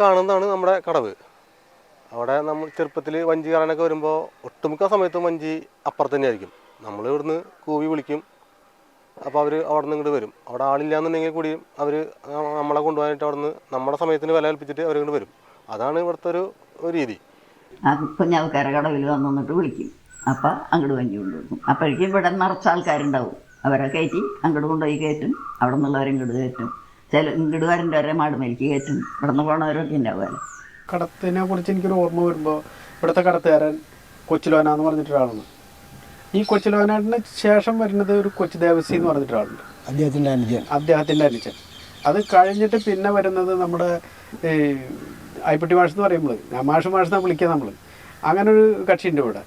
കാണുന്നതാണ് നമ്മുടെ കടവ്. അവിടെ നമ്മൾ ചെറുപ്പത്തിൽ വഞ്ചി കാണാനൊക്കെ വരുമ്പോൾ ഒട്ടുമിക്ക സമയത്തും വഞ്ചി അപ്പുറത്ത് തന്നെ ആയിരിക്കും നമ്മൾ ഇവിടുന്ന് കൂവി വിളിക്കും. അപ്പോൾ അവർ അവിടെ നിന്ന് ഇങ്ങോട്ട് വരും. അവിടെ ആളില്ലാന്നുണ്ടെങ്കിൽ കൂടിയും അവർ നമ്മളെ കൊണ്ടുപോകാനായിട്ട് അവിടെ നിന്ന് നമ്മുടെ സമയത്തിന് വില കൽപ്പിച്ചിട്ട് അവരിങ്ങോട്ട് വരും. അതാണ് ഇവിടുത്തെ ഒരു രീതി. ആ കുഞ്ഞാൾക്കാരെ കടവിൽ വന്നു നിന്നിട്ട് വിളിക്കും. അപ്പോൾ അങ്ങോട്ട് വഞ്ചി കൊണ്ടുവരും. അപ്പോഴേക്കും ഇവിടെ നിറച്ച ആൾക്കാരുണ്ടാവും. അവരെ കയറ്റി അങ്ങോട്ട് കൊണ്ടുപോയി കയറ്റും. അവിടെ നിന്നുള്ളവരെ ഇങ്ങോട്ട് കയറ്റും. ചില വീടുകാരന്റെ ഒരേ മാട് മാടുമേലേക്ക് കയറ്റും. ഇവിടെ നിന്ന് പോണവരൊക്കെ ഉണ്ടാവുമല്ലോ. കടത്തിനെ കുറിച്ച് എനിക്കൊരു ഓർമ്മ വരുമ്പോൾ ഇവിടുത്തെ കടത്തുകാരൻ കൊച്ചിലോന എന്ന് പറഞ്ഞിട്ടൊരാളാണ് ഈ കൊച്ചിലോനാട്ടിന് ശേഷം വരുന്നത് ഒരു കൊച്ചു ദേവസി എന്ന് പറഞ്ഞിട്ടൊരാളുണ്ട്. അദ്ദേഹത്തിന്റെ അനുജൻ. അദ്ദേഹത്തിന്റെ അനുജൻ. അത് കഴിഞ്ഞിട്ട് പിന്നെ വരുന്നത് നമ്മുടെ ഈ ഐപ്പട്ടി മാഷ് എന്ന് പറയുമ്പോൾ ഞാൻ മാഷ് മാഷ് നമ്മൾ വിളിക്കുക നമ്മൾ അങ്ങനെ ഒരു കക്ഷിയുണ്ട് ഇവിടെ.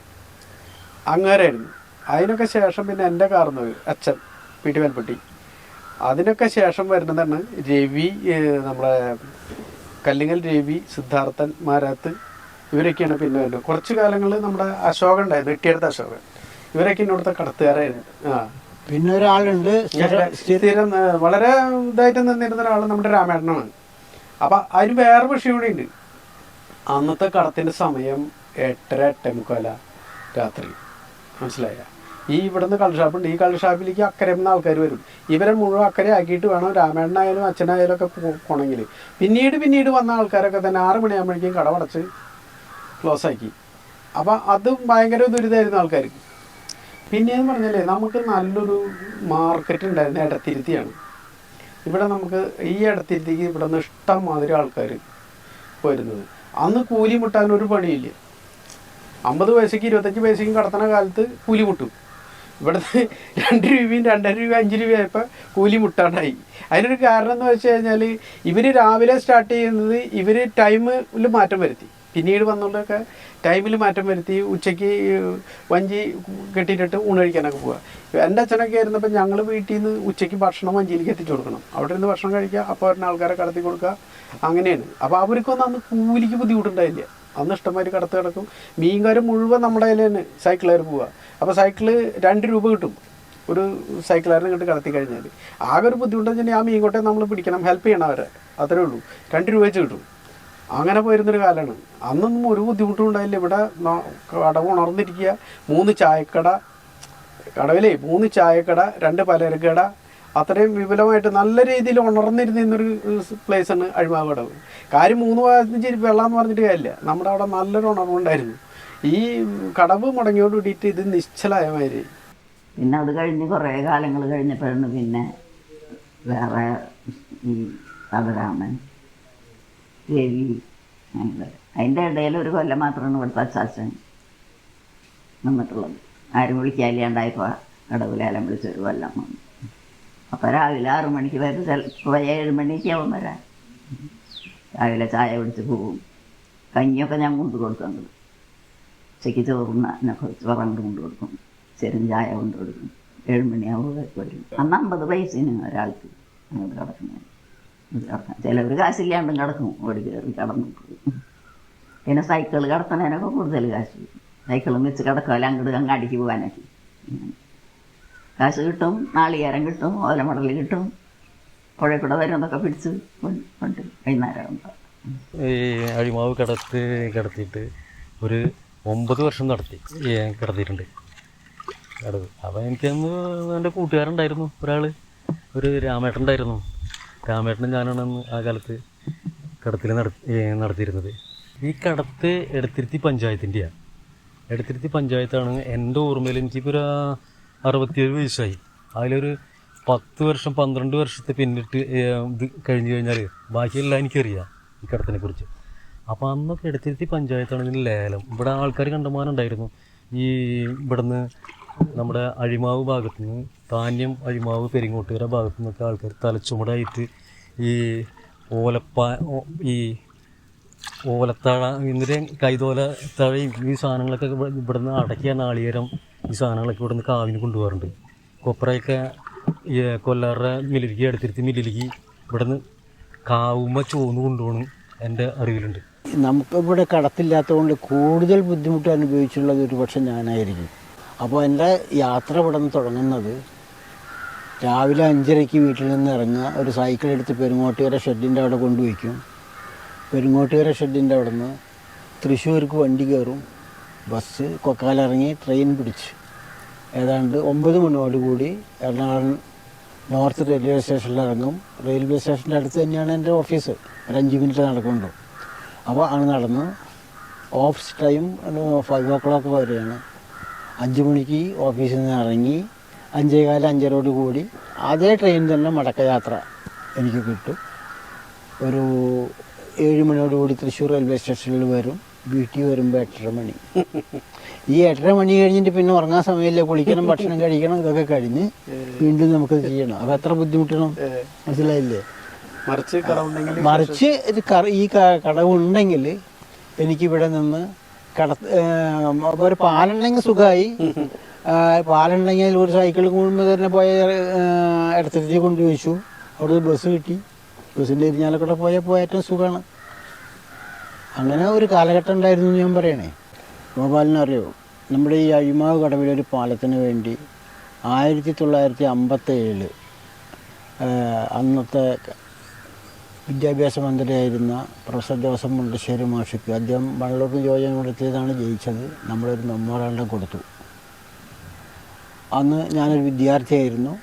അങ്ങേരായിരുന്നു. അതിനൊക്കെ ശേഷം പിന്നെ എന്റെ കാർന്നവർ അച്ഛൻ പി ടി വേൽപ്പെട്ടി അതിനൊക്കെ ശേഷം വരുന്നതാണ് രവി നമ്മളെ കല്ലിങ്ങൽ രവി സിദ്ധാർത്ഥൻ മാരാത്ത് ഇവരൊക്കെയാണ് പിന്നെ വരുന്നത്. കുറച്ച് കാലങ്ങളിൽ നമ്മുടെ അശോകൻ ഉണ്ടായിരുന്നു എട്ടിയടുത്ത അശോകൻ. ഇവരൊക്കെ ഇന്നോടത്തെ കടത്തുകാരായിരുന്നു. ആ. പിന്നെ ഒരാളുണ്ട് സ്ഥിര- വളരെ ഇതായിട്ട് നിന്നിരുന്ന ഒരാൾ നമ്മുടെ രാമേട്ടനാണ്. അപ്പൊ അതിന് വേറെ വിഷയം കൂടി ഉണ്ട്. അന്നത്തെ കടത്തിന്റെ സമയം എട്ടര എട്ടേ മുക്കാല രാത്രി. മനസ്സിലായ? ഈ ഇവിടുന്ന് കള്ളുഷാപ്പുണ്ട് ഈ കള്ളുഷാപ്പിലേക്ക് അക്കരെ നിന്ന് ആൾക്കാർ വരും. ഇവരെ മുഴുവൻ അക്കരെ ആക്കിയിട്ട് വേണം രാമേട്ടനായാലും അച്ഛനായാലും ഒക്കെ പോകണമെങ്കിൽ പിന്നീട് പിന്നീട് വന്ന ആൾക്കാരൊക്കെ തന്നെ ആറ് മണിയാകുമ്പോഴേക്കും കടവടച്ച് ക്ലോസ് ആക്കി. അപ്പം അത് ഭയങ്കര ദുരിതമായിരുന്നു ആൾക്കാർക്ക് പിന്നെയെന്ന് പറഞ്ഞാലേ നമുക്ക് നല്ലൊരു മാർക്കറ്റ് ഉണ്ടായിരുന്ന ഇടത്തിരുത്തിയാണ് ഇവിടെ നമുക്ക് ഈ ഇടത്തിരുത്തിക്ക് ഇവിടെ നിന്ന് ഇഷ്ടം മാതിരി ആൾക്കാർ വരുന്നത് അന്ന് കൂലി മുട്ടാൻ ഒരു പണിയില്ല. അമ്പത് പൈസയ്ക്ക് ഇരുപത്തഞ്ച് പൈസയ്ക്കും കടത്തണ കാലത്ത് കൂലി മുട്ടും. ഇവിടുത്തെ രണ്ട് രൂപയും രണ്ടര രൂപ അഞ്ച് രൂപയായപ്പോൾ കൂലി മുട്ടാണ്ടായി. അതിനൊരു കാരണം എന്ന് വെച്ച് കഴിഞ്ഞാൽ ഇവർ രാവിലെ സ്റ്റാർട്ട് ചെയ്യുന്നത് ഇവർ ടൈമിൽ മാറ്റം വരുത്തി. പിന്നീട് വന്നുകൊണ്ടൊക്കെ ടൈമിൽ മാറ്റം വരുത്തി ഉച്ചയ്ക്ക് വഞ്ചി കെട്ടിയിട്ടിട്ട് ഊണ് കഴിക്കാനൊക്കെ പോവുക എന്റെ അച്ഛനൊക്കെ ആയിരുന്നപ്പോൾ ഞങ്ങൾ വീട്ടിൽ നിന്ന് ഉച്ചയ്ക്ക് ഭക്ഷണം വഞ്ചിയിലേക്ക് എത്തിച്ചു കൊടുക്കണം. അവിടെ നിന്ന് ഭക്ഷണം കഴിക്കുക അപ്പോൾ വരുന്ന ആൾക്കാരെ കടത്തി കൊടുക്കുക അങ്ങനെയാണ്. അപ്പോൾ അവർക്കൊന്നും അന്ന് കൂലിക്ക് ബുദ്ധിമുട്ടുണ്ടായില്ല. അന്ന് ഇഷ്ടംമാതിരി കടത്ത് കിടക്കും. മീൻകാർ മുഴുവൻ നമ്മുടെ കയ്യിൽ തന്നെ സൈക്കിളുകാർ പോവുക. അപ്പോൾ സൈക്കിൾ രണ്ട് രൂപ കിട്ടും. ഒരു സൈക്കിളുകാരനെ കണ്ട് കടത്തി കഴിഞ്ഞാൽ. ആകെ ഒരു ബുദ്ധിമുട്ടെന്ന് വെച്ചാൽ ആ മീൻകൊട്ടെ നമ്മൾ പിടിക്കണം ഹെൽപ്പ് ചെയ്യണം അവരെ. അത്രേ ഉള്ളൂ. രണ്ട് രൂപ വെച്ച് കിട്ടും. അങ്ങനെ പോയിരുന്നൊരു കാലമാണ്. അന്നൊന്നും ഒരു ബുദ്ധിമുട്ടും ഉണ്ടായില്ല. ഇവിടെ കട ഉണർന്നിരിക്കുക. മൂന്ന് ചായക്കട കടവിലേ മൂന്ന് ചായക്കട രണ്ട് പലചരക്കട അത്രയും വിപുലമായിട്ട് നല്ല രീതിയിൽ ഉണർന്നിരുന്നൊരു പ്ലേസ് ആണ് കടവ് കാര്യം മൂന്ന് പതിനഞ്ച് വെള്ളം എന്ന് പറഞ്ഞിട്ട് കാര്യമില്ല. നമ്മുടെ അവിടെ നല്ലൊരു ഉണർവുണ്ടായിരുന്നു. ഈ കടവ് മുടങ്ങിയോട് കൂടിയിട്ട് ഇത് നിശ്ചലായ മാതിരി. പിന്നെ അത് കഴിഞ്ഞ് കുറേ കാലങ്ങൾ കഴിഞ്ഞപ്പോഴാണ് പിന്നെ വേറെ ഈ തകരാമൻ രവി അതിന്റെ ഇടയിൽ ഒരു കൊല്ലം മാത്രമാണ് ഇവിടുത്തെ അച്ചാച്ചൻ നിന്നിട്ടുള്ളത്. ആരും വിളിക്കാനില്ലാണ്ടായപ്പോൾ കടവിലേലം വിളിച്ചൊരു കൊല്ലം വന്നു. അപ്പോൾ രാവിലെ ആറു മണിക്ക് വരും. ചിലപ്പോൾ ഏഴ് മണിക്ക് അവൻ വരാൻ. രാവിലെ ചായ കുടിച്ച് പോവും. കഞ്ഞിയൊക്കെ ഞാൻ കൊണ്ടു കൊടുക്കുന്നത് ഉച്ചയ്ക്ക് ചോറിനൊക്കെ ചോറങ്ങോട്ട് കൊണ്ടു കൊടുക്കും. ചെറിയ ചായ കൊണ്ടു കൊടുക്കും. ഏഴ് മണിയാവുമ്പോൾ വരും. അന്ന് അമ്പത് പൈസയാണ് ഒരാൾക്ക് അങ്ങോട്ട് കിടക്കുന്നത് കിടക്കാം ചിലവർ കാശില്ലാണ്ടും കിടക്കും. ഓടി കയറി കടന്നു. പിന്നെ സൈക്കിൾ കിടത്തുന്നതിനൊക്കെ കൂടുതൽ കാശ് സൈക്കിളും വെച്ച് കിടക്കുമല്ലോ അങ്ങോട്ട് അങ്ങാടിക്ക് പോകാനൊക്കെ. കാശ് കിട്ടും നാളികേരം കിട്ടും ഓലമടൽ കിട്ടും. പുഴയിൽ കൂടെ വരുന്നതൊക്കെ പിടിച്ച് കൊണ്ട് വൈകുന്നേരം ഈ അഴിമാവ് കിടത്ത് കിടത്തിയിട്ട് ഒരു ഒമ്പത് വർഷം നടത്തി കിടത്തിയിട്ടുണ്ട്. കിടത്ത് അപ്പോൾ എനിക്കന്ന് എന്റെ കൂട്ടുകാരുണ്ടായിരുന്നു ഒരാൾ ഒരു രാമേട്ടൻ ഉണ്ടായിരുന്നു രാമേട്ടനും ഞാനാണ് ആ കാലത്ത് കടത്തിൽ നടത്തി നടത്തിയിരുന്നത്. ഈ കടത്ത് എടത്തിരുത്തി പഞ്ചായത്തിന്റെയാണ് എടത്തിരുത്തി പഞ്ചായത്താണ് എന്റെ ഓർമ്മയിൽ എനിക്കിപ്പോൾ ഒരു അറുപത്തിയേഴ് വയസ്സായി. അതിലൊരു പത്ത് വർഷം പന്ത്രണ്ട് വർഷത്തെ പിന്നിട്ട് ഇത് കഴിഞ്ഞ് കഴിഞ്ഞാൽ ബാക്കിയെല്ലാം എനിക്കറിയാം ഈ കിടത്തിനെ കുറിച്ച്. അപ്പോൾ അന്നൊക്കെ എടുത്തിരുത്തി പഞ്ചായത്താണ് ലേലം. ഇവിടെ ആൾക്കാർ കണ്ടമാനുണ്ടായിരുന്നു ഈ ഇവിടുന്ന് നമ്മുടെ അഴിമാവ് ഭാഗത്തു നിന്ന് ധാന്യം അഴിമാവ് പെരിങ്ങോട്ടുകര ഭാഗത്തു നിന്നൊക്കെ ആൾക്കാർ തലച്ചുമടായിട്ട് ഈ ഓലപ്പ ഈ ഓലത്താഴ എന്നിട്ട് കൈതോല തഴയും ഈ സാധനങ്ങളൊക്കെ ഇവിടെ- ഇവിടുന്ന് അടക്കിയ നാളികേരം ഈ സാധനങ്ങളൊക്കെ ഇവിടുന്ന് കാവിന് കൊണ്ടുപോകാറുണ്ട്. കൊപ്രയൊക്കെ ഈ കൊല്ലാറുടെ മില്ലിലേക്ക് എടുത്തിരുത്തി മില്ലിലേക്ക് ഇവിടുന്ന് കാവുമ്മ ചോന്ന് കൊണ്ടുപോകണം എന്റെ അറിവിലുണ്ട്. നമുക്കിവിടെ കടത്തില്ലാത്തതുകൊണ്ട് കൂടുതൽ ബുദ്ധിമുട്ട് അനുഭവിച്ചുള്ളത് ഒരു പക്ഷെ ഞാനായിരിക്കും. അപ്പോൾ എന്റെ യാത്ര ഇവിടെ നിന്ന് തുടങ്ങുന്നത് രാവിലെ അഞ്ചരയ്ക്ക് വീട്ടിൽ നിന്ന് ഇറങ്ങുക ഒരു സൈക്കിൾ എടുത്ത് പെരുങ്ങോട്ടുകര ഷെഡിന്റെ അവിടെ കൊണ്ടുവയ്ക്കും പെരുങ്ങോട്ടുകര ഷെഡിന്റെ അവിടെ നിന്ന് തൃശ്ശൂർക്ക് വണ്ടി കയറും. ബസ് കൊക്കാലിറങ്ങി ട്രെയിൻ പിടിച്ച്. ഏതാണ്ട് ഒമ്പത് മണിയോടുകൂടി എറണാകുളം നോർത്ത് റെയിൽവേ സ്റ്റേഷനിൽ ഇറങ്ങും. റെയിൽവേ സ്റ്റേഷന്റെ അടുത്ത് തന്നെയാണ് എന്റെ ഓഫീസ്. ഒരു അഞ്ച് മിനിറ്റ് നടക്കുന്നുണ്ടോ അപ്പോൾ ആണ് നടന്ന് office time five o'clock വരെയാണ്. അഞ്ച് മണിക്ക് ഓഫീസിൽ നിന്ന് ഇറങ്ങി അഞ്ചേകാല അഞ്ചരോട് കൂടി അതേ ട്രെയിൻ തന്നെ മടക്കയാത്ര എനിക്ക് കിട്ടും. ഒരു ഏഴ് മണിയോടുകൂടി തൃശ്ശൂർ റെയിൽവേ സ്റ്റേഷനിൽ വരും. വീട്ടിൽ വരുമ്പോൾ എട്ടര മണി. ഈ എട്ടര മണി കഴിഞ്ഞിട്ട് പിന്നെ ഉറങ്ങാൻ സമയമില്ല കുളിക്കണം ഭക്ഷണം കഴിക്കണം ഇതൊക്കെ കഴിഞ്ഞ് വീണ്ടും നമുക്ക് ചെയ്യണം. അപ്പൊ എത്ര ബുദ്ധിമുട്ടണം? മനസ്സിലായില്ലേ? മറിച്ച് ഇത് ഈ കടവുണ്ടെങ്കിൽ എനിക്കിവിടെ നിന്ന് കട ഒരു പാലുണ്ടെങ്കിൽ സുഖമായി പാലുണ്ടെങ്കിൽ ഒരു സൈക്കിൾ കൂടുമ്പോൾ തന്നെ പോയ കൊണ്ടു കൊണ്ട് ചോദിച്ചു അവിടെ ബസ് കിട്ടി. ബസ്സിന്റെ ഇരിഞ്ഞാലക്കൂടെ പോയാൽ പോയ ഏറ്റവും സുഖമാണ് അങ്ങനെ ഒരു കാലഘട്ടം ഉണ്ടായിരുന്നു ഞാൻ പറയണേ. ഗോപാലിനെ അറിയോ നമ്മുടെ ഈ അഴിമാവ് കടവിലൊരു പാലത്തിന് വേണ്ടി ആയിരത്തി തൊള്ളായിരത്തി അമ്പത്തേഴിൽ അന്നത്തെ വിദ്യാഭ്യാസ മന്ത്രിയായിരുന്ന പ്രൊഫസർ ജോസഫ് മുണ്ടശ്ശേരി മാഷിക്ക് അദ്ദേഹം വള്ളൂർ യോജന കൊടുത്തതാണ് ജയിച്ചത്. നമ്മളൊരു മെമ്മോറാണ്ടം കൊടുത്തു. അന്ന് ഞാനൊരു വിദ്യാർത്ഥിയായിരുന്നു.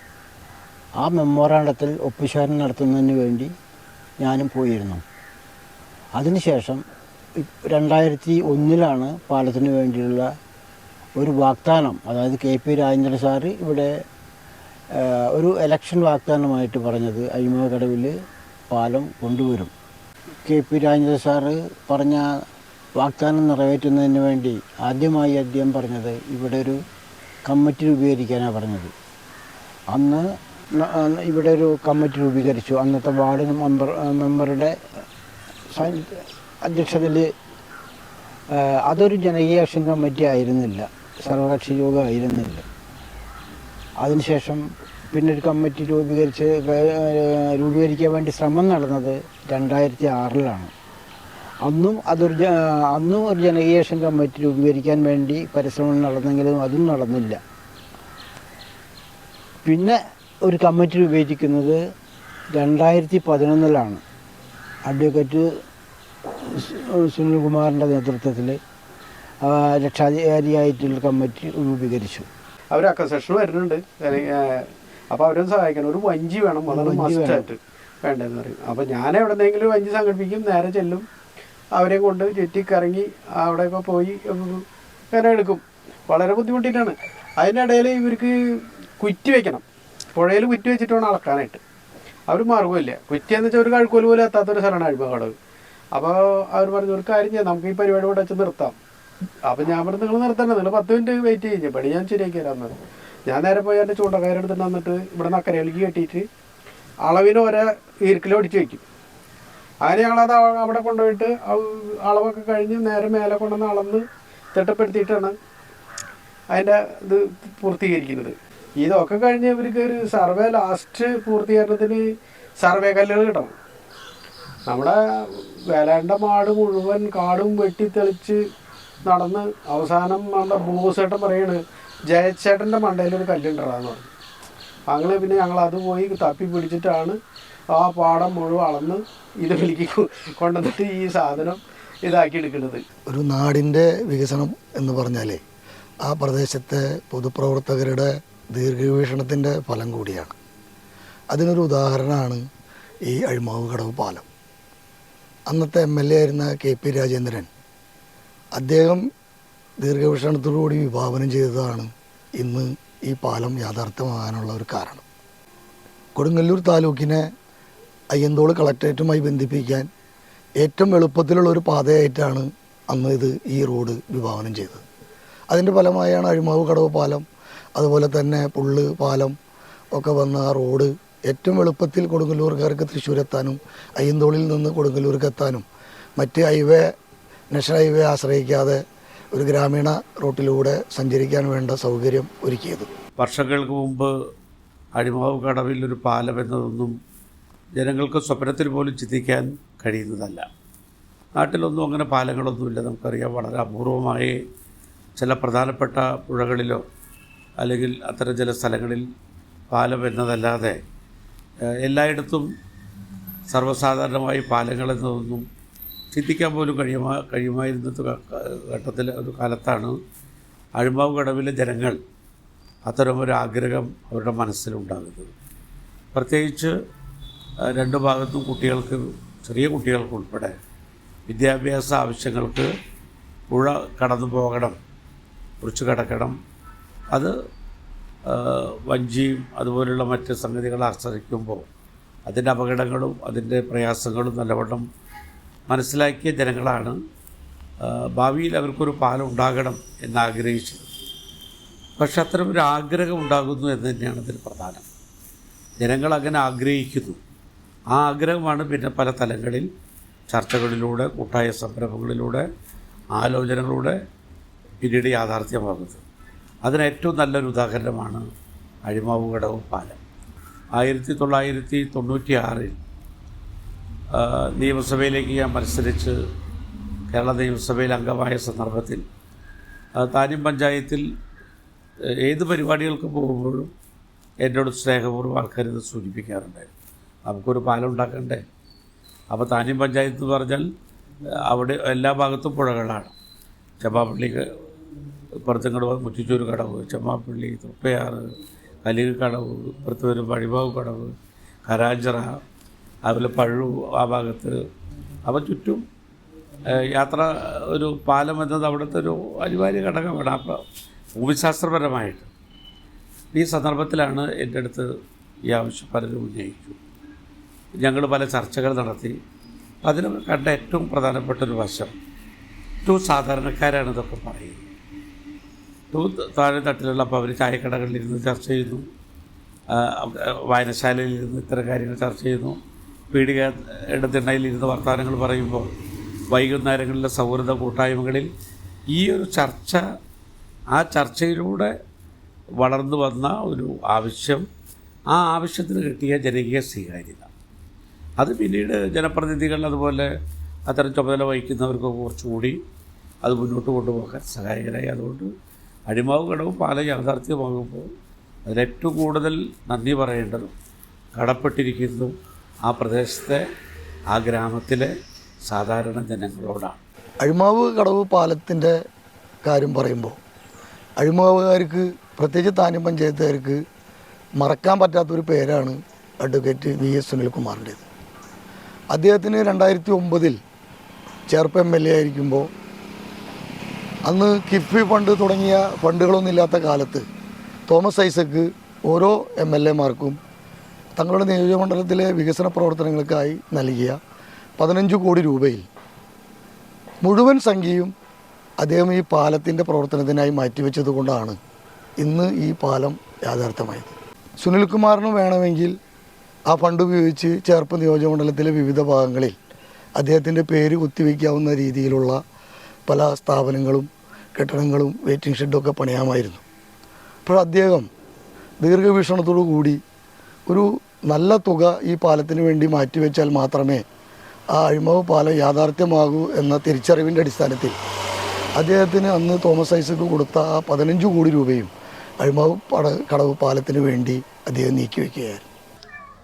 ആ മെമ്മോറാണ്ടത്തിൽ ഒപ്പുശാരം നടത്തുന്നതിന് വേണ്ടി ഞാനും പോയിരുന്നു. അതിനുശേഷം രണ്ടായിരത്തി ഒന്നിലാണ് പാലത്തിന് വേണ്ടിയുള്ള ഒരു വാഗ്ദാനം. അതായത് കെ പി രാജേന്ദ്രൻ സാറ് ഇവിടെ ഒരു എലക്ഷൻ വാഗ്ദാനമായിട്ട് പറഞ്ഞത് അഴിമകടവിൽ പാലം കൊണ്ടുവരും. കെ പി രാജേന്ദ്രൻ സാറ് പറഞ്ഞ വാഗ്ദാനം നിറവേറ്റുന്നതിന് വേണ്ടി ആദ്യമായി അദ്ദേഹം പറഞ്ഞത് ഇവിടെ ഒരു കമ്മിറ്റി രൂപീകരിക്കാനാണ് പറഞ്ഞത്. അന്ന് ഇവിടെ ഒരു കമ്മിറ്റി രൂപീകരിച്ചു. അന്നത്തെ വാർഡ് മെമ്പർ മെമ്പറുടെ അധ്യക്ഷതയിൽ അതൊരു ജനകീയ ആക്ഷൻ കമ്മിറ്റി ആയിരുന്നില്ല. സർവകക്ഷി യോഗം ആയിരുന്നില്ല. അതിനുശേഷം പിന്നെ ഒരു കമ്മിറ്റി രൂപീകരിച്ച് രൂപീകരിക്കാൻ വേണ്ടി ശ്രമം നടന്നത് രണ്ടായിരത്തി ആറിലാണ് അന്നും അതൊരു അന്നും ഒരു ജനകീയ കക്ഷി കമ്മിറ്റി രൂപീകരിക്കാൻ വേണ്ടി പരിശ്രമം നടന്നെങ്കിലും അതും നടന്നില്ല. പിന്നെ ഒരു കമ്മിറ്റി രൂപീകരിക്കുന്നത് രണ്ടായിരത്തി പതിനൊന്നിലാണ് അഡ്വക്കേറ്റ് സുനിൽകുമാറിന്റെ നേതൃത്വത്തിൽ രക്ഷാധികാരിയായിട്ടുള്ള കമ്മിറ്റി രൂപീകരിച്ചു. അവർ അക്കസെഷൻ വരുന്നുണ്ട്. അപ്പോൾ അവരെ സഹായിക്കണം. ഒരു വഞ്ചി വേണം വളരെ മസ്റ്റായിട്ട് വേണ്ടതെന്ന് പറയും. അപ്പോൾ ഞാൻ എവിടെന്നെങ്കിലും വഞ്ചി സംഘടിപ്പിക്കും നേരെ ചെല്ലും. അവരെ കൊണ്ട് ചുറ്റിക്കറങ്ങി അവിടെയൊക്കെ പോയി വേറെ എടുക്കും. വളരെ ബുദ്ധിമുട്ടിയിട്ടാണ് അതിനിടയിൽ ഇവർക്ക് കുറ്റി വെക്കണം. പുഴയിൽ കുറ്റി വെച്ചിട്ട് വേണം അളക്കാനായിട്ട് അവർ മാർഗമില്ല കുറ്റി എന്ന് വെച്ചാൽ ഒരു കഴുക്കോൽ പോലും എത്താത്തൊരു സ്ഥലമാണ് അഴിമകടവ് അപ്പോൾ അവർ പറഞ്ഞു ഒരു കാര്യം ചെയ്യാം നമുക്ക് ഈ പരിപാടി ഇവിടെ വെച്ച് നിർത്താം. അപ്പം ഞാൻ പറഞ്ഞു നിങ്ങൾ നിർത്തണ്ട നിങ്ങൾ പത്ത് മിനിറ്റ് വെയിറ്റ് ചെയ്യും പണി ഞാൻ ശരിയാക്കി തരാമെന്ന് ഞാൻ നേരെ പോയി എന്റെ ചൂണ്ടക്കാരെടുത്തിട്ട് വന്നിട്ട് ഇവിടെ നിന്ന് അക്കരയിലേക്ക് കെട്ടിയിട്ട് അളവിന് ഒരേ ഈർക്കിൽ ഒടിച്ച് വെക്കും. അങ്ങനെ ഞങ്ങളത് അവിടെ കൊണ്ടുപോയിട്ട് അളവൊക്കെ കഴിഞ്ഞ് നേരെ മേലെ കൊണ്ടുവന്ന് അളന്ന് തിട്ടപ്പെടുത്തിയിട്ടാണ് അതിന്റെ ഇത് പൂർത്തീകരിക്കുന്നത്. ഇതൊക്കെ കഴിഞ്ഞ് ഇവർക്ക് ഒരു സർവേ ലാസ്റ്റ് പൂർത്തീകരണത്തിന് സർവേ കല്ലുകൾ കിട്ടണം. നമ്മുടെ വേലാണ്ട മാട് മുഴുവൻ കാടും വെട്ടിത്തെളിച്ച് നടന്ന് അവസാനം നമ്മുടെ ബോസേട്ടൻ പറയാണ് ജയച്ചേട്ടന്റെ മണ്ടയിൽ ഒരു കല്ലുണ്ടാന്ന് പറഞ്ഞു. അങ്ങനെ പിന്നെ ഞങ്ങൾ അത് പോയി തപ്പി പിടിച്ചിട്ടാണ് ആ പാടം മുഴുവൻ അളന്ന് ഇത് വിളിക്ക് കൊണ്ടുവന്നിട്ട് ഈ സാധനം ഇതാക്കി എടുക്കുന്നത്. ഒരു നാടിന്റെ വികസനം എന്ന് പറഞ്ഞാലേ ആ പ്രദേശത്തെ പൊതുപ്രവർത്തകരുടെ ദീർഘവീക്ഷണത്തിന്റെ ഫലം കൂടിയാണ്. അതിനൊരു ഉദാഹരണമാണ് ഈ അഴിമാവ് കടവ് പാലം. അന്നത്തെ എം എൽ എ ആയിരുന്ന കെ പി രാജേന്ദ്രൻ അദ്ദേഹം ദീർഘവീക്ഷണത്തോടുകൂടി വിഭാവനം ചെയ്തതാണ് ഇന്ന് ഈ പാലം യാഥാർത്ഥ്യമാകാനുള്ള ഒരു കാരണം. കൊടുങ്ങല്ലൂർ താലൂക്കിനെ അയ്യന്തോൾ കളക്ടറേറ്റുമായി ബന്ധിപ്പിക്കാൻ ഏറ്റവും എളുപ്പത്തിലുള്ള ഒരു പാതയായിട്ടാണ് അന്ന് ഇത് ഈ റോഡ് വിഭാവനം ചെയ്തത്. അതിന്റെ ഫലമായാണ് അഴിമാവ് കടവ് പാലം അതുപോലെ തന്നെ പുള്ള് പാലം ഒക്കെ വന്ന ആ റോഡ് ഏറ്റവും എളുപ്പത്തിൽ കൊടുങ്ങല്ലൂർക്കാർക്ക് തൃശ്ശൂർ എത്താനും അയ്യന്തോളിൽ നിന്ന് കൊടുങ്ങല്ലൂർക്ക് എത്താനും മറ്റ് ഹൈവേ നാഷണൽ ഹൈവേ ആശ്രയിക്കാതെ ഒരു ഗ്രാമീണ റൂട്ടിലൂടെ സഞ്ചരിക്കാൻ വേണ്ട സൗകര്യം ഒരുക്കിയത്. വർഷങ്ങൾക്ക് മുമ്പ് അഴിമാവ് കടവിൽ ഒരു പാലം എന്നതൊന്നും ജനങ്ങൾക്ക് സ്വപ്നത്തിൽ പോലും ചിന്തിക്കാൻ കഴിയുന്നതല്ല. നാട്ടിലൊന്നും അങ്ങനെ പാലങ്ങളൊന്നുമില്ല. നമുക്കറിയാം വളരെ അപൂർവമായി ചില പ്രധാനപ്പെട്ട പുഴകളിലോ അല്ലെങ്കിൽ അത്തരം ചില സ്ഥലങ്ങളിൽ പാലം എന്നതല്ലാതെ എല്ലായിടത്തും സർവസാധാരണമായി പാലങ്ങളെന്നതൊന്നും ചിന്തിക്കാൻ പോലും കഴിയുമാ കഴിയുമായിരുന്നത് ഘട്ടത്തിൽ ഒരു കാലത്താണ് അഴിമാവ് കടവിലെ ജനങ്ങൾ അത്തരമൊരു ആഗ്രഹം അവരുടെ മനസ്സിലുണ്ടാകുന്നത്. പ്രത്യേകിച്ച് രണ്ട് ഭാഗത്തും കുട്ടികൾക്ക് ചെറിയ കുട്ടികൾക്ക് ഉൾപ്പെടെ വിദ്യാഭ്യാസ ആവശ്യങ്ങൾക്ക് പുഴ കടന്നു പോകണം കുറിച്ച് കിടക്കണം. അത് വഞ്ചിയും അതുപോലുള്ള മറ്റ് സംഗതികൾ ആശ്രയിക്കുമ്പോൾ അതിന്റെ അപകടങ്ങളും അതിന്റെ പ്രയാസങ്ങളും നല്ലവണ്ണം മനസ്സിലാക്കിയ ജനങ്ങളാണ്. ഭാവിയിൽ അവർക്കൊരു പാലം ഉണ്ടാകണം എന്നാഗ്രഹിച്ചത് പക്ഷെ അത്തരം ഒരു ആഗ്രഹം ഉണ്ടാകുന്നു എന്ന് തന്നെയാണ് ഇതിൽ പ്രധാനം. ജനങ്ങൾ അങ്ങനെ ആഗ്രഹിക്കുന്നു. ആ ആഗ്രഹമാണ് പിന്നെ പല തലങ്ങളിൽ ചർച്ചകളിലൂടെ കൂട്ടായ സംരംഭങ്ങളിലൂടെ ആലോചനകളിലൂടെ പിന്നീട് യാഥാർത്ഥ്യമാകുന്നത്. അതിന് ഏറ്റവും നല്ലൊരു ഉദാഹരണമാണ് അഴിമാവ് കടവ് പാലം. ആയിരത്തി തൊള്ളായിരത്തി തൊണ്ണൂറ്റി ആറിൽ നിയമസഭയിലേക്ക് ഞാൻ മത്സരിച്ച് കേരള നിയമസഭയിൽ അംഗമായ സന്ദർഭത്തിൽ ആ, താന്യം പഞ്ചായത്തിൽ ഏത് പരിപാടികൾക്ക് പോകുമ്പോഴും എന്നോട് സ്നേഹപൂർവം ആൾക്കാർ ഇത് സൂചിപ്പിക്കാറുണ്ടായിരുന്നു. നമുക്കൊരു പാലം ഉണ്ടാക്കണ്ടേ? അപ്പോൾ താനും പഞ്ചായത്ത് എന്ന് പറഞ്ഞാൽ അവിടെ എല്ലാ ഭാഗത്തും പുഴകളാണ്. ചെമ്മാപ്പള്ളി പുറത്തങ്ങോട് മുറ്റിച്ചൂര് കടവ് ചെമ്മാപ്പള്ളി തുപ്പയാറ് കലിക കടവ് ഇപ്പുറത്ത് വരും വഴിപാവ് കടവ് കരാഞ്ചറ അതുപോലെ പഴു ആ ഭാഗത്ത്. അവ ചുറ്റും യാത്ര ഒരു പാലം എന്നത് അവിടുത്തെ ഒരു അനിവാര്യ ഘടകമാണ്. അപ്പോൾ ഭൂമിശാസ്ത്രപരമായിട്ട് ഈ സന്ദർഭത്തിലാണ് എന്റെ അടുത്ത് ഈ ആവശ്യം പലരും ഉന്നയിച്ചു. ഞങ്ങൾ പല ചർച്ചകൾ നടത്തി. അതിന് കണ്ട ഏറ്റവും പ്രധാനപ്പെട്ട ഒരു വശം ഏറ്റവും സാധാരണക്കാരാണ് ഇതൊക്കെ പറയുന്നത്. താഴെ തട്ടിലുള്ള അപ്പോൾ അവർ ചായക്കടകളിലിരുന്ന് ചർച്ച ചെയ്തു. വായനശാലയിലിരുന്ന് ഇത്തരം കാര്യങ്ങൾ ചർച്ച ചെയ്യുന്നു പീടിക ഇടത്തിണ്ണയിലിരുന്ന് വർത്തമാനങ്ങൾ പറയുമ്പോൾ വൈകുന്നേരങ്ങളിലെ സൗഹൃദ കൂട്ടായ്മകളിൽ ഈ ഒരു ചർച്ച ആ ചർച്ചയിലൂടെ വളർന്നു വന്ന ഒരു ആവശ്യം ആ ആവശ്യത്തിന് കിട്ടിയ ജനകീയ സ്വീകാര്യത. അത് പിന്നീട് ജനപ്രതിനിധികൾ അതുപോലെ അത്തരം ചുമതല വഹിക്കുന്നവർക്ക് കുറച്ചുകൂടി അത് മുന്നോട്ട് കൊണ്ടുപോകാൻ സഹായകരായി. അതുകൊണ്ട് അടിമാവ് കടവ് പാല യാഥാർത്ഥ്യമാകുമ്പോൾ അതിലേറ്റവും കൂടുതൽ നന്ദി പറയേണ്ടതും കടപ്പെട്ടിരിക്കുന്നതും ആ പ്രദേശത്തെ ആ ഗ്രാമത്തിലെ സാധാരണ ജനങ്ങളോടാണ്. അഴിമാവ് കടവ് പാലത്തിന്റെ കാര്യം പറയുമ്പോൾ അഴിമാവുകാർക്ക് പ്രത്യേകിച്ച് താനും പഞ്ചായത്തുകാർക്ക് മറക്കാൻ പറ്റാത്തൊരു പേരാണ് അഡ്വക്കേറ്റ് വി എസ് സുനിൽകുമാറിന്റേത്. അദ്ദേഹത്തിന് രണ്ടായിരത്തി ഒമ്പതിൽ ചേർപ്പ് എം എൽ എ ആയിരിക്കുമ്പോൾ അന്ന് കിഫ്ബി ഫണ്ട് തുടങ്ങിയ ഫണ്ടുകളൊന്നും ഇല്ലാത്ത കാലത്ത് തോമസ് ഐസക്ക് ഓരോ എം എൽ എമാർക്കും തങ്ങളുടെ നിയോജകമണ്ഡലത്തിലെ വികസന പ്രവർത്തനങ്ങൾക്കായി നൽകിയ പതിനഞ്ച് കോടി രൂപയിൽ മുഴുവൻ സംഖ്യയും അദ്ദേഹം ഈ പാലത്തിന്റെ പ്രവർത്തനത്തിനായി മാറ്റിവെച്ചത് കൊണ്ടാണ് ഇന്ന് ഈ പാലം യാഥാർത്ഥ്യമായത്. സുനിൽകുമാറിന് വേണമെങ്കിൽ ആ ഫണ്ട് ഉപയോഗിച്ച് ചേർപ്പ് നിയോജകമണ്ഡലത്തിലെ വിവിധ ഭാഗങ്ങളിൽ അദ്ദേഹത്തിന്റെ പേര് കുത്തിവെക്കാവുന്ന രീതിയിലുള്ള പല സ്ഥാപനങ്ങളും കെട്ടിടങ്ങളും വെയിറ്റിംഗ് ഷെഡൊക്കെ പണിയാമായിരുന്നു. അപ്പോൾ അദ്ദേഹം ദീർഘവീക്ഷണത്തോടു കൂടി ഒരു നല്ല തുക ഈ പാലത്തിന് വേണ്ടി മാറ്റിവെച്ചാൽ മാത്രമേ ആ അഴിമവ് പാലം യാഥാർത്ഥ്യമാകൂ എന്ന തിരിച്ചറിവിന്റെ അടിസ്ഥാനത്തിൽ അദ്ദേഹത്തിന് അന്ന് തോമസ് ഐസക്ക് കൊടുത്ത ആ പതിനഞ്ച് കോടി രൂപയും അഴിമവ് പട കടവ് പാലത്തിന് വേണ്ടി അദ്ദേഹം നീക്കിവെക്കുകയായിരുന്നു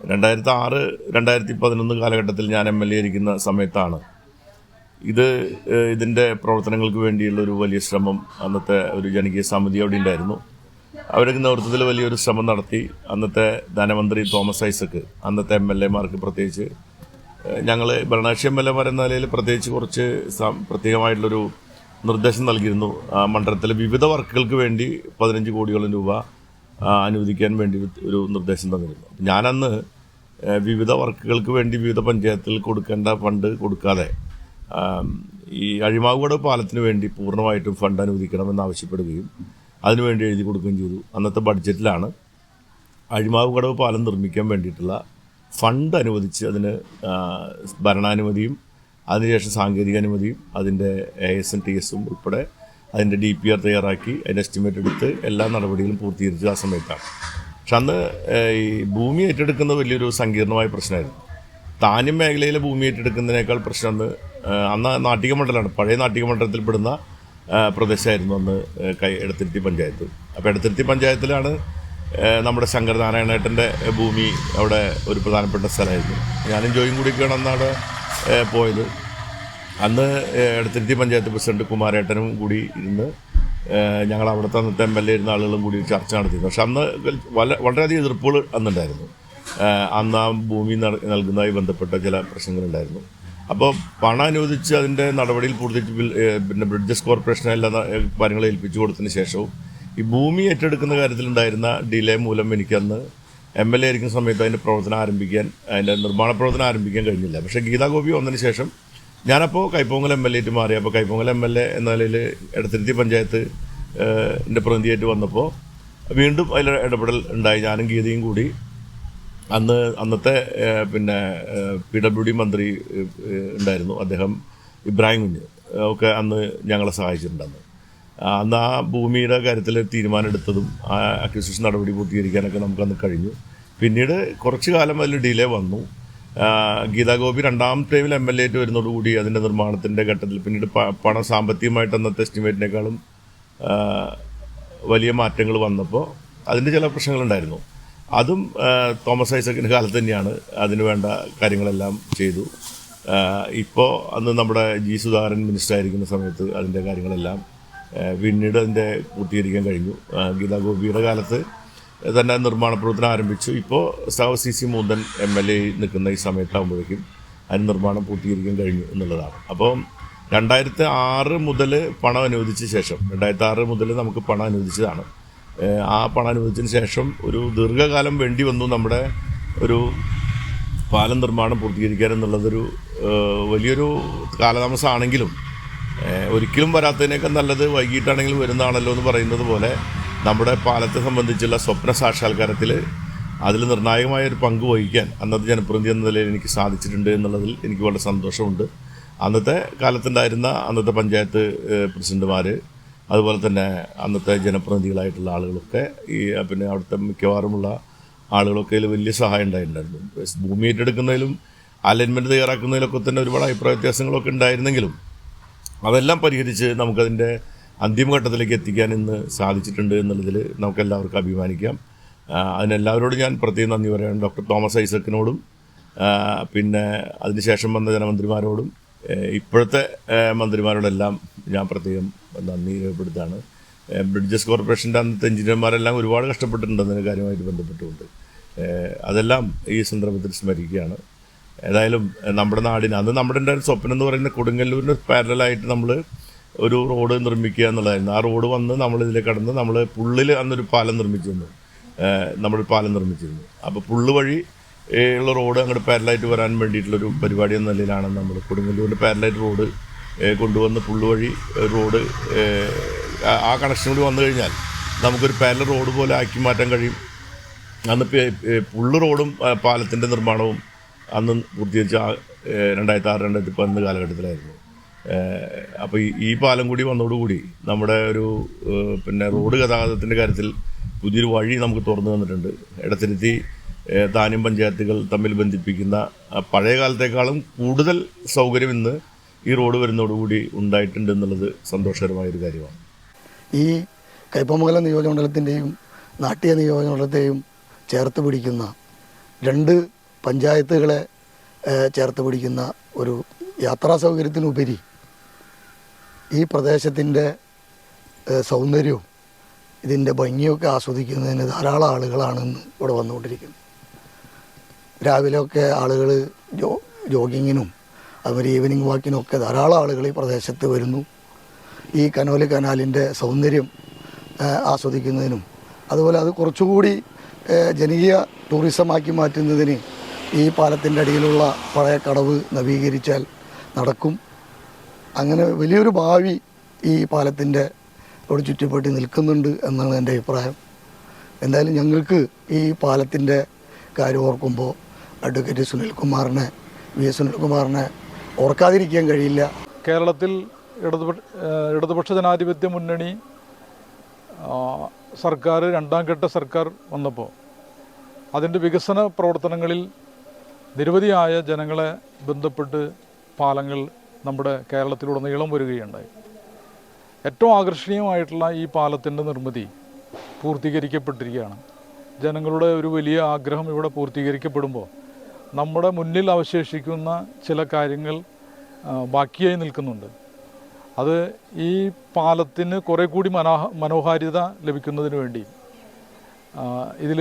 രണ്ടായിരത്തി ആറ് രണ്ടായിരത്തി പതിനൊന്ന് കാലഘട്ടത്തിൽ ഞാൻ എം എൽ എ ഇരിക്കുന്ന സമയത്താണ് ഇത് ഇതിന്റെ പ്രവർത്തനങ്ങൾക്ക് വേണ്ടിയുള്ള ഒരു വലിയ ശ്രമം അന്നത്തെ ഒരു ജനകീയ സമിതി അവിടെ ഉണ്ടായിരുന്നു. അവരുടെ നേതൃത്വത്തിൽ വലിയൊരു ശ്രമം നടത്തി. അന്നത്തെ ധനമന്ത്രി തോമസ് ഐസക്ക് അന്നത്തെ എം എൽ എമാർക്ക് പ്രത്യേകിച്ച് ഞങ്ങൾ ഭരണകക്ഷി എം എൽ എമാർ എന്ന നിലയിൽ പ്രത്യേകിച്ച് കുറച്ച് പ്രത്യേകമായിട്ടുള്ളൊരു നിർദ്ദേശം നൽകിയിരുന്നു. മണ്ഡലത്തിലെ വിവിധ വർക്കുകൾക്ക് വേണ്ടി പതിനഞ്ച് കോടിയോളം രൂപ അനുവദിക്കാൻ വേണ്ടി ഒരു- നിർദ്ദേശം തന്നിരുന്നു. ഞാനന്ന് വിവിധ വർക്കുകൾക്ക് വേണ്ടി വിവിധ പഞ്ചായത്തിൽ കൊടുക്കേണ്ട ഫണ്ട് കൊടുക്കാതെ ഈ അഴിമാവുകട പാലത്തിന് വേണ്ടി പൂർണമായിട്ടും ഫണ്ട് അനുവദിക്കണമെന്ന് ആവശ്യപ്പെടുകയും അതിനുവേണ്ടി എഴുതി കൊടുക്കുകയും ചെയ്തു. അന്നത്തെ ബഡ്ജറ്റിലാണ് അഴിമാവുകടവ് പാലം നിർമ്മിക്കാൻ വേണ്ടിയിട്ടുള്ള ഫണ്ട് അനുവദിച്ച് അതിന് ഭരണാനുമതിയും അതിനുശേഷം സാങ്കേതിക അനുമതിയും അതിന്റെ എ എസ് എൻ ടി എസും ഉൾപ്പെടെ അതിന്റെ ഡി പി ആർ തയ്യാറാക്കി അതിന്റെ എസ്റ്റിമേറ്റ് എടുത്ത് എല്ലാ നടപടികളും പൂർത്തീകരിച്ചു ആ സമയത്താണ്. പക്ഷെ അന്ന് ഈ ഭൂമി ഏറ്റെടുക്കുന്നത് വലിയൊരു സങ്കീർണമായ പ്രശ്നമായിരുന്നു. താനും മേഖലയിലെ ഭൂമി ഏറ്റെടുക്കുന്നതിനേക്കാൾ പ്രശ്നം അന്ന് അന്ന് നാട്ടിക മണ്ഡലമാണ് പഴയ നാട്ടിക മണ്ഡലത്തിൽപ്പെടുന്ന പ്രദേശമായിരുന്നു അന്ന് കൈ എടത്തിരുത്തി പഞ്ചായത്ത്. അപ്പോൾ എടത്തിരുത്തി പഞ്ചായത്തിലാണ് നമ്മുടെ ശങ്കർ നാരായണേട്ടന്റെ ഭൂമി അവിടെ ഒരു പ്രധാനപ്പെട്ട സ്ഥലമായിരുന്നു. ഞാനും ജോയും കൂടി കാണാന്നാണ് പോയത്. അന്ന് എടത്തിരുത്തി പഞ്ചായത്ത് പ്രസിഡന്റ് കുമാരേട്ടനും കൂടി ഇരുന്ന് ഞങ്ങൾ അവിടുത്തെ അന്നത്തെ എം എൽ എ ഇരുന്ന ആളുകളും കൂടി ചർച്ച നടത്തിയിരുന്നു. പക്ഷെ അന്ന് വല വളരെയധികം എതിർപ്പുകൾ അന്നുണ്ടായിരുന്നു. അന്ന് ആ ഭൂമി നൽകുന്നതായി ബന്ധപ്പെട്ട ചില പ്രശ്നങ്ങളുണ്ടായിരുന്നു. അപ്പോൾ പണം അനുവദിച്ച് അതിന്റെ നടപടിയിൽ പൂർത്തിച്ച് പിന്നെ ബ്രിഡ്ജസ് കോർപ്പറേഷനെ എല്ലാ കാര്യങ്ങൾ ഏൽപ്പിച്ചു കൊടുത്തതിന് ശേഷവും ഈ ഭൂമി ഏറ്റെടുക്കുന്ന കാര്യത്തിലുണ്ടായിരുന്ന ഡിലേ മൂലം എനിക്കന്ന് എം എൽ എ ആയിരിക്കുന്ന സമയത്ത് അതിന്റെ പ്രവർത്തനം ആരംഭിക്കാൻ അതിന്റെ നിർമ്മാണ പ്രവർത്തനം ആരംഭിക്കാൻ കഴിഞ്ഞില്ല. പക്ഷേ ഗീതാഗോപി വന്നതിന് ശേഷം ഞാനപ്പോൾ കൈപ്പൊങ്കൽ എം എൽ എ ആയിട്ട് മാറി. അപ്പോൾ കൈപ്പൊങ്കൽ എം എൽ എ എന്ന നിലയിൽ എടത്തിരുത്തി പഞ്ചായത്ത് എന്റെ ന്റെ പ്രതിനിധിയായിട്ട് വന്നപ്പോൾ വീണ്ടും അതിൽ ഇടപെടൽ ഉണ്ടായി. ഞാനും ഗീതയും കൂടി അന്ന് അന്നത്തെ പിന്നെ പി ഡബ്ല്യു ഡി മന്ത്രി ഉണ്ടായിരുന്നു. അദ്ദേഹം ഇബ്രാഹിം കുഞ്ഞ്. ഒക്കെ അന്ന് ഞങ്ങളെ സഹായിച്ചിട്ടുണ്ട് അന്ന് ആ, ഭൂമിയുടെ കാര്യത്തിൽ തീരുമാനമെടുത്തതും ആ അക്വിസിഷൻ നടപടി പൂർത്തീകരിക്കാനൊക്കെ നമുക്കന്ന് കഴിഞ്ഞു. പിന്നീട് കുറച്ച് കാലം അതിൽ ഡിലേ വന്നു. ഗീതാഗോപി ഗീതാ ഗോപി രണ്ടാം ടൈമിൽ എം എൽ എ ആയിട്ട് വരുന്നതോടുകൂടി അതിന്റെ നിർമ്മാണത്തിന്റെ ഘട്ടത്തിൽ പിന്നീട് പണം സാമ്പത്തികമായിട്ട് അന്നത്തെ എസ്റ്റിമേറ്റിനേക്കാളും വലിയ മാറ്റങ്ങൾ വന്നപ്പോൾ അതിന്റെ ചില പ്രശ്നങ്ങളുണ്ടായിരുന്നു. അതും തോമസ് ഐസക്കിന്റെ കാലത്ത് തന്നെയാണ് അതിന് വേണ്ട കാര്യങ്ങളെല്ലാം ചെയ്തു. ഇപ്പോൾ അന്ന് നമ്മുടെ ജി സുധാകരൻ മിനിസ്റ്റർ ആയിരിക്കുന്ന സമയത്ത് അതിന്റെ കാര്യങ്ങളെല്ലാം പിന്നീട് അതിന്റെ പൂർത്തീകരിക്കാൻ കഴിഞ്ഞു. ഗീതാ ഗോപിയുടെ കാലത്ത് തന്നെ നിർമ്മാണ പ്രവർത്തനം ആരംഭിച്ചു. ഇപ്പോൾ സാവ് സി സി മൂന്തൻ എം എൽ എ നിൽക്കുന്ന ഈ സമയത്താകുമ്പോഴേക്കും അതിന് നിർമ്മാണം പൂർത്തീകരിക്കാൻ കഴിഞ്ഞു എന്നുള്ളതാണ്. അപ്പോൾ രണ്ടായിരത്തി ആറ് മുതൽ പണം അനുവദിച്ച ശേഷം രണ്ടായിരത്തി ആറ് മുതൽ നമുക്ക് പണം അനുവദിച്ചതാണ്. ആ പണം അനുവദിച്ചതിന് ശേഷം ഒരു ദീർഘകാലം വേണ്ടി വന്നു നമ്മുടെ ഒരു പാലം നിർമ്മാണം പൂർത്തീകരിക്കാൻ എന്നുള്ളതൊരു വലിയൊരു കാലതാമസമാണെങ്കിലും ഒരിക്കലും വരാത്തതിനേക്കാൾ നല്ലത് വൈകിട്ടാണെങ്കിലും വരുന്നതാണല്ലോ എന്ന് പറയുന്നത് പോലെ നമ്മുടെ പാലത്തെ സംബന്ധിച്ചുള്ള സ്വപ്ന സാക്ഷാത്കാരത്തിൽ അതിൽ നിർണായകമായ ഒരു പങ്ക് വഹിക്കാൻ അന്നത്തെ ജനപ്രതിനിധി എന്ന നിലയിൽ എനിക്ക് സാധിച്ചിട്ടുണ്ട് എന്നുള്ളതിൽ എനിക്ക് വളരെ സന്തോഷമുണ്ട്. അന്നത്തെ കാലത്തുണ്ടായിരുന്ന അന്നത്തെ പഞ്ചായത്ത് പ്രസിഡന്റുമാർ അതുപോലെ തന്നെ അന്നത്തെ ജനപ്രതിനിധികളായിട്ടുള്ള ആളുകളൊക്കെ ഈ പിന്നെ അവിടുത്തെ മിക്കവാറുമുള്ള ആളുകളൊക്കെ ഇതിൽ വലിയ സഹായം ഉണ്ടായിട്ടുണ്ടായിരുന്നു. ഭൂമി ഏറ്റെടുക്കുന്നതിലും അലൈൻമെന്റ് തയ്യാറാക്കുന്നതിലൊക്കെ തന്നെ ഒരുപാട് അഭിപ്രായ വ്യത്യാസങ്ങളൊക്കെ ഉണ്ടായിരുന്നെങ്കിലും അതെല്ലാം പരിഹരിച്ച് നമുക്കതിന്റെ അന്തിമഘട്ടത്തിലേക്ക് എത്തിക്കാൻ ഇന്ന് സാധിച്ചിട്ടുണ്ട് എന്നുള്ളതിൽ നമുക്കെല്ലാവർക്കും അഭിമാനിക്കാം. അതിനെല്ലാവരോടും ഞാൻ പ്രത്യേകം നന്ദി പറയാൻ ഡോക്ടർ തോമസ് ഐസക്കിനോടും പിന്നെ അതിനുശേഷം വന്ന ജനമന്ത്രിമാരോടും ഇപ്പോഴത്തെ മന്ത്രിമാരോടെല്ലാം ഞാൻ പ്രത്യേകം നന്ദി രേഖപ്പെടുത്താണ് ബ്രിഡ്ജസ് കോർപ്പറേഷന്റെ അന്നത്തെ എഞ്ചിനീയർമാരെല്ലാം ഒരുപാട് കഷ്ടപ്പെട്ടിട്ടുണ്ട് അതിന് കാര്യമായിട്ട് ബന്ധപ്പെട്ടുകൊണ്ട്. അതെല്ലാം ഈ സന്ദർഭത്തിൽ സ്മരിക്കുകയാണ്. ഏതായാലും നമ്മുടെ നാടിന് അന്ന് നമ്മുടെ സ്വപ്നം എന്ന് പറയുന്ന കൊടുങ്ങല്ലൂരിന് പാരലായിട്ട് നമ്മൾ ഒരു റോഡ് നിർമ്മിക്കുക എന്നുള്ളതായിരുന്നു. ആ റോഡ് വന്ന് നമ്മൾ കടന്ന് നമ്മൾ പുള്ളിൽ അന്നൊരു പാലം നിർമ്മിച്ചിരുന്നു. നമ്മൾ പാലം നിർമ്മിച്ചിരുന്നു. അപ്പോൾ പുള്ള് വഴി ഉള്ള റോഡ് അങ്ങോട്ട് പാരലായിട്ട് വരാൻ വേണ്ടിയിട്ടുള്ളൊരു പരിപാടി എന്ന നിലയിലാണ് നമ്മൾ കൊടുങ്ങല്ലൂരിന്റെ പാരലായിട്ട് റോഡ് കൊണ്ടുവന്ന് പുള്ളു വഴി റോഡ് ആ- കണക്ഷൻ കൂടി വന്നു കഴിഞ്ഞാൽ നമുക്കൊരു പാരലൽ റോഡ് പോലെ ആക്കി മാറ്റാൻ കഴിയും. അന്ന് പുള്ളു റോഡും പാലത്തിന്റെ നിർമ്മാണവും അന്ന് പൂർത്തീകരിച്ച രണ്ടായിരത്തി ആറ് രണ്ടായിരത്തി പതിനൊന്ന് കാലഘട്ടത്തിലായിരുന്നു. അപ്പോൾ ഈ പാലം കൂടി വന്നതോടുകൂടി നമ്മുടെ ഒരു പിന്നെ റോഡ് ഗതാഗതത്തിന്റെ കാര്യത്തിൽ പുതിയൊരു വഴി നമുക്ക് തുറന്നു തന്നിട്ടുണ്ട്. ഇടത്തിരുത്തി ഏ, താന്യം പഞ്ചായത്തുകൾ തമ്മിൽ ബന്ധിപ്പിക്കുന്ന പഴയ കാലത്തേക്കാളും കൂടുതൽ സൗകര്യം ഇന്ന് ഈ റോഡ് വരുന്നതോടുകൂടി ഉണ്ടായിട്ടുണ്ട് എന്നുള്ളത് സന്തോഷകരമായൊരു കാര്യമാണ്. ഈ കൈപ്പമംഗലം നിയോജകമണ്ഡലത്തിന്റെയും നാട്യ നിയോജകമണ്ഡലത്തെയും ചേർത്ത് പിടിക്കുന്ന രണ്ട് പഞ്ചായത്തുകളെ ചേർത്ത് പിടിക്കുന്ന ഒരു യാത്രാ സൗകര്യത്തിനുപരി ഈ പ്രദേശത്തിന്റെ സൗന്ദര്യവും ഇതിന്റെ ഭംഗിയൊക്കെ ആസ്വദിക്കുന്നതിന് ധാരാളം ആളുകളാണെന്ന് ഇവിടെ വന്നുകൊണ്ടിരിക്കുന്നത്. രാവിലെയൊക്കെ ആളുകൾ ജോ ജോഗിങ്ങിനും അതുപോലെ ഈവനിങ് വാക്കിനും ഒക്കെ ധാരാളം ആളുകൾ ഈ പ്രദേശത്ത് വരുന്നു. ഈ കനോലി കനാലിന്റെ സൗന്ദര്യം ആസ്വദിക്കുന്നതിനും അതുപോലെ അത് കുറച്ചുകൂടി ജനകീയ ടൂറിസമാക്കി മാറ്റുന്നതിന് ഈ പാലത്തിന്റെ അടിയിലുള്ള പഴയ കടവ് നവീകരിച്ചാൽ നടക്കും. അങ്ങനെ വലിയൊരു ഭാവി ഈ പാലത്തിന്റെ ഇവിടെ ചുറ്റിപ്പറ്റി നിൽക്കുന്നുണ്ട് എന്നാണ് എന്റെ അഭിപ്രായം. എന്തായാലും ഞങ്ങൾക്ക് ഈ പാലത്തിന്റെ കാര്യം ഓർക്കുമ്പോൾ അഡ്വക്കേറ്റ് സുനിൽകുമാറിനെ വി എസ് സുനിൽകുമാറിനെ ഓർക്കാതിരിക്കാൻ കഴിയില്ല. കേരളത്തിൽ ഇടതുപക്ഷ ഇടതുപക്ഷ ജനാധിപത്യ മുന്നണി സർക്കാർ രണ്ടാം ഘട്ട സർക്കാർ വന്നപ്പോൾ അതിന്റെ വികസന പ്രവർത്തനങ്ങളിൽ നിരവധിയായ ജനങ്ങളെ ബന്ധപ്പെട്ട് പാലങ്ങൾ നമ്മുടെ കേരളത്തിലുടനീളം വരികയുണ്ടായി. ഏറ്റവും ആകർഷണീയമായിട്ടുള്ള ഈ പാലത്തിന്റെ നിർമ്മിതി പൂർത്തീകരിക്കപ്പെട്ടിരിക്കുകയാണ്. ജനങ്ങളുടെ ഒരു വലിയ ആഗ്രഹം ഇവിടെ പൂർത്തീകരിക്കപ്പെടുമ്പോൾ നമ്മുടെ മുന്നിൽ അവശേഷിക്കുന്ന ചില കാര്യങ്ങൾ ബാക്കിയായി നിൽക്കുന്നുണ്ട്. അത് ഈ പാലത്തിന് കുറേ കൂടി മനോഹ മനോഹാരിത ലഭിക്കുന്നതിന് വേണ്ടി ഇതിൽ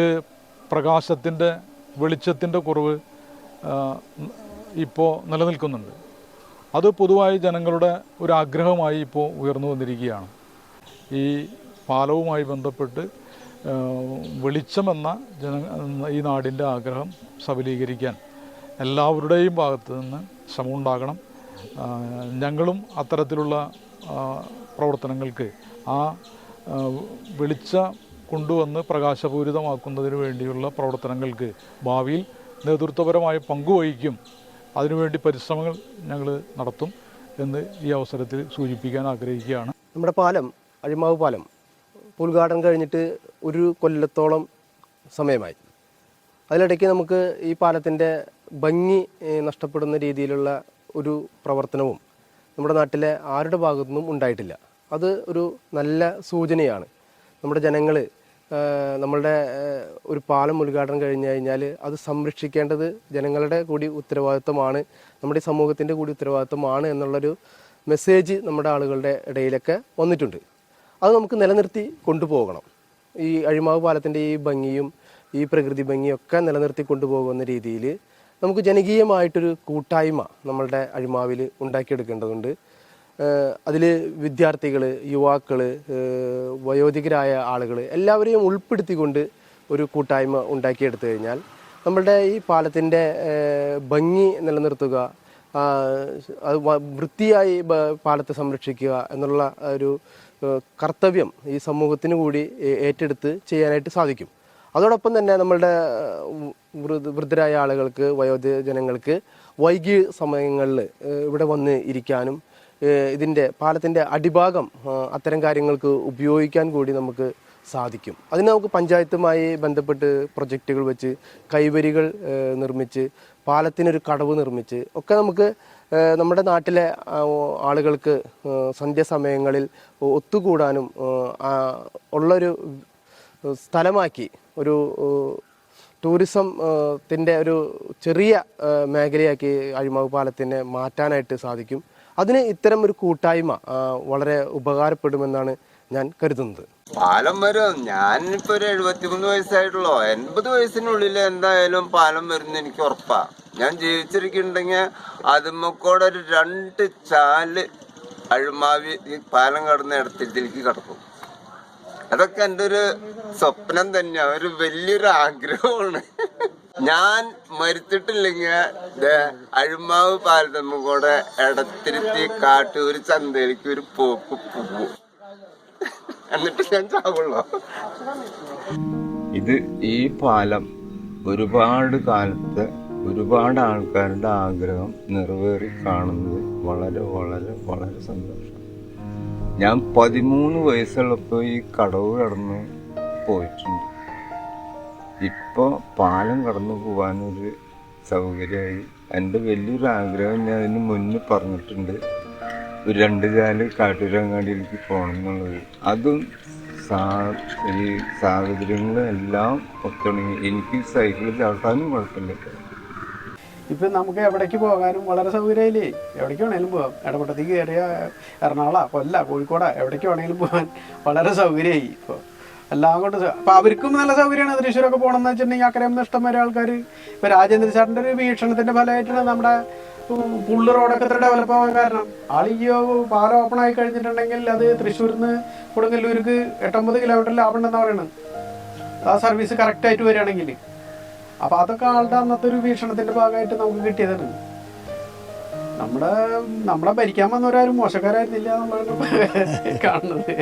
പ്രകാശത്തിന്റെ വെളിച്ചത്തിന്റെ കുറവ് ഇപ്പോൾ നിലനിൽക്കുന്നുണ്ട്. അത് പൊതുവായി ജനങ്ങളുടെ ഒരു ആഗ്രഹമായി ഇപ്പോൾ ഉയർന്നു വന്നിരിക്കുകയാണ്. ഈ പാലവുമായി ബന്ധപ്പെട്ട് വെളിച്ചമെന്ന ജന ഈ നാടിന്റെ ആഗ്രഹം സബലീകരിക്കാൻ എല്ലാവരുടെയും ഭാഗത്തു നിന്ന് ശ്രമമുണ്ടാകണം ഞങ്ങളും അത്തരത്തിലുള്ള പ്രവർത്തനങ്ങൾക്ക് ആ വെളിച്ച കൊണ്ടുവന്ന് പ്രകാശപൂരിതമാക്കുന്നതിന് വേണ്ടിയുള്ള പ്രവർത്തനങ്ങൾക്ക് ഭാവിയിൽ നേതൃത്വപരമായ പങ്കുവഹിക്കും അതിനുവേണ്ടി പരിശ്രമങ്ങൾ ഞങ്ങൾ നടത്തും എന്ന് ഈ അവസരത്തിൽ സൂചിപ്പിക്കാൻ ആഗ്രഹിക്കുകയാണ്. നമ്മുടെ പാലം അഴിമാവ് പാലം ഉദ്ഘാടനം കഴിഞ്ഞിട്ട് ഒരു കൊല്ലത്തോളം സമയമായി. അതിലിടയ്ക്ക് നമുക്ക് ഈ പാലത്തിന്റെ ഭംഗി നഷ്ടപ്പെടുന്ന രീതിയിലുള്ള ഒരു പ്രവർത്തനവും നമ്മുടെ നാട്ടിലെ ആരുടെ ഭാഗത്തുനിന്നും ഉണ്ടായിട്ടില്ല. അത് ഒരു നല്ല സൂചനയാണ്. നമ്മുടെ ജനങ്ങൾ നമ്മളുടെ ഒരു പാലം ഉദ്ഘാടനം കഴിഞ്ഞു കഴിഞ്ഞാൽ അത് സംരക്ഷിക്കേണ്ടത് ജനങ്ങളുടെ കൂടി ഉത്തരവാദിത്വമാണ് നമ്മുടെ സമൂഹത്തിന്റെ കൂടി ഉത്തരവാദിത്വമാണ് എന്നുള്ളൊരു മെസ്സേജ് നമ്മുടെ ആളുകളുടെ ഇടയിലൊക്കെ വന്നിട്ടുണ്ട്. അത് നമുക്ക് നിലനിർത്തി കൊണ്ടുപോകണം. ഈ അഴിമാവ് പാലത്തിന്റെ ഈ ഭംഗിയും ഈ പ്രകൃതി ഭംഗിയും ഒക്കെ നിലനിർത്തി കൊണ്ടുപോകുന്ന രീതിയിൽ നമുക്ക് ജനകീയമായിട്ടൊരു കൂട്ടായ്മ നമ്മളുടെ അഴിമാവിൽ ഉണ്ടാക്കിയെടുക്കേണ്ടതുണ്ട്. അതിൽ വിദ്യാർത്ഥികൾ യുവാക്കൾ വയോധികരായ ആളുകൾ എല്ലാവരെയും ഉൾപ്പെടുത്തിക്കൊണ്ട് ഒരു കൂട്ടായ്മ ഉണ്ടാക്കിയെടുത്തു കഴിഞ്ഞാൽ നമ്മളുടെ ഈ പാലത്തിന്റെ ഭംഗി നിലനിർത്തുക അത് വൃത്തിയായി പാലത്തെ സംരക്ഷിക്കുക എന്നുള്ള ഒരു കർത്തവ്യം ഈ സമൂഹത്തിന് കൂടി ഏറ്റെടുത്ത് ചെയ്യാനായിട്ട് സാധിക്കും. അതോടൊപ്പം തന്നെ നമ്മളുടെ വൃദ്ധരായ ആളുകൾക്ക് വയോജനങ്ങൾക്ക് വൈകി സമയങ്ങളിൽ ഇവിടെ വന്ന് ഇരിക്കാനും ഇതിന്റെ പാലത്തിന്റെ അടിഭാഗം അത്തരം കാര്യങ്ങൾക്ക് ഉപയോഗിക്കാൻ കൂടി നമുക്ക് സാധിക്കും. അതിന് നമുക്ക് പഞ്ചായത്തുമായി ബന്ധപ്പെട്ട് പ്രൊജക്റ്റുകൾ വെച്ച് കൈവരികൾ നിർമ്മിച്ച് പാലത്തിനൊരു കടവ് നിർമ്മിച്ച് ഒക്കെ നമുക്ക് നമ്മുടെ നാട്ടിലെ ആളുകൾക്ക് സന്ധ്യാസമയങ്ങളിൽ ഒത്തുകൂടാനും ഉള്ളൊരു സ്ഥലമാക്കി ഒരു ടൂറിസം ത്തിന്റെ ഒരു ചെറിയ മേഖലയാക്കി അഴിമാവ് പാലത്തിനെ മാറ്റാനായിട്ട് സാധിക്കും. അതിന് ഇത്തരം ഒരു കൂട്ടായ്മ വളരെ ഉപകാരപ്പെടുമെന്നാണ് ഞാൻ കരുതുന്നത്. പാലം വരും? ഞാനിപ്പോ ഒരു എഴുപത്തിമൂന്ന് വയസ്സായിട്ടുള്ളൂ. എൺപത് വയസ്സിനുള്ളിൽ എന്തായാലും പാലം വരുന്ന എനിക്ക് ഉറപ്പാ. ഞാൻ ജീവിച്ചിരിക്കുന്നുണ്ടെങ്കിൽ അതുമ്മക്കൂടെ ഒരു രണ്ട് ചാൽ അഴിമാവി ഈ പാലം കടന്ന ഇടത്തിലേക്ക് കിടക്കും. അതൊക്കെ എന്റെ ഒരു സ്വപ്നം തന്നെയാണ് ഒരു വലിയൊരു ആഗ്രഹമാണ്. ഞാൻ മരിച്ചിട്ടില്ലെങ്കിൽ അഴിമാവ് പാലത്തമ്മ കൂടെ ഇടത്തിരുത്തി കാട്ടൂർ ചന്തയിലേക്ക് ഒരു പോക്ക് പോകും എന്നിട്ട് ഞാൻ ചാവുള്ളൂ. ഇത് ഈ പാലം ഒരുപാട് കാലത്ത് ഒരുപാട് ആൾക്കാരുടെ ആഗ്രഹം നിറവേറി കാണുന്നത് വളരെ വളരെ വളരെ സന്തോഷം. ഞാൻ പതിമൂന്ന് വയസ്സുള്ളപ്പോൾ ഈ കടവ് കടന്ന് പോയിട്ടുണ്ട്. ഇപ്പോൾ പാലം കടന്നു പോകാനൊരു സൗകര്യമായി. എന്റെ വലിയൊരു ആഗ്രഹം ഞാൻ അതിന് മുന്നേ പറഞ്ഞിട്ടുണ്ട്. ഒരു രണ്ട് കാൽ കാട്ടൂരങ്ങാടിയിലേക്ക് പോകണം എന്നുള്ളത്. അതും സാ ഈ സാഹചര്യങ്ങളും എല്ലാം ഒത്തിണങ്ങി എനിക്ക് സൈക്കിളിൽ ചവിട്ടാനും കുഴപ്പമില്ല. ഇപ്പം നമുക്ക് എവിടേക്ക് പോകാനും വളരെ സൗകര്യമില്ലേ? എവിടേക്ക് വേണേലും പോകാം. ഇടപെട്ടത്തേക്ക് കയറിയ എറണാകുളം കൊല്ല കോഴിക്കോട എവിടേക്ക് വേണേലും പോകാൻ വളരെ സൗകര്യമായി ഇപ്പോൾ എല്ലാം കൊണ്ട് അപ്പം അവർക്കും നല്ല സൗകര്യമാണ് തൃശ്ശൂരൊക്കെ പോകണമെന്ന് വെച്ചിട്ടുണ്ടെങ്കിൽ അക്കരയിൽ നിന്ന് ഇഷ്ടം വരെ ആൾക്കാർ ഇപ്പൊ രാജേന്ദ്ര സാറിന്റെ ഒരു വീക്ഷണത്തിന്റെ ഫലമായിട്ടാണ് നമ്മുടെ പുള്ള് റോഡൊക്കെ ഇത്ര ഡെവലപ്പ് ആവാൻ കാരണം. ആളിയോ പാലം ഓപ്പൺ ആയി കഴിഞ്ഞിട്ടുണ്ടെങ്കിൽ അത് തൃശ്ശൂരിൽ നിന്ന് കൊടുങ്ങല്ലൂർക്ക് എട്ടൊമ്പത് കിലോമീറ്റർ ലാഭം ഉണ്ടെന്ന് പറയുന്നത് ആ സർവീസ് കറക്റ്റ് ആയിട്ട് വരികയാണെങ്കിൽ. അപ്പൊ അതൊക്കെ ആളുടെ അന്നത്തെ ഒരു വീക്ഷണത്തിന്റെ ഭാഗമായിട്ട് നമുക്ക് കിട്ടിയതാണ്. നമ്മുടെ നമ്മളെ ഭരിക്കാൻ വന്നവരാരും മോശക്കാരായിരുന്നില്ല എന്നുള്ളതാണ് കാണുന്നത്.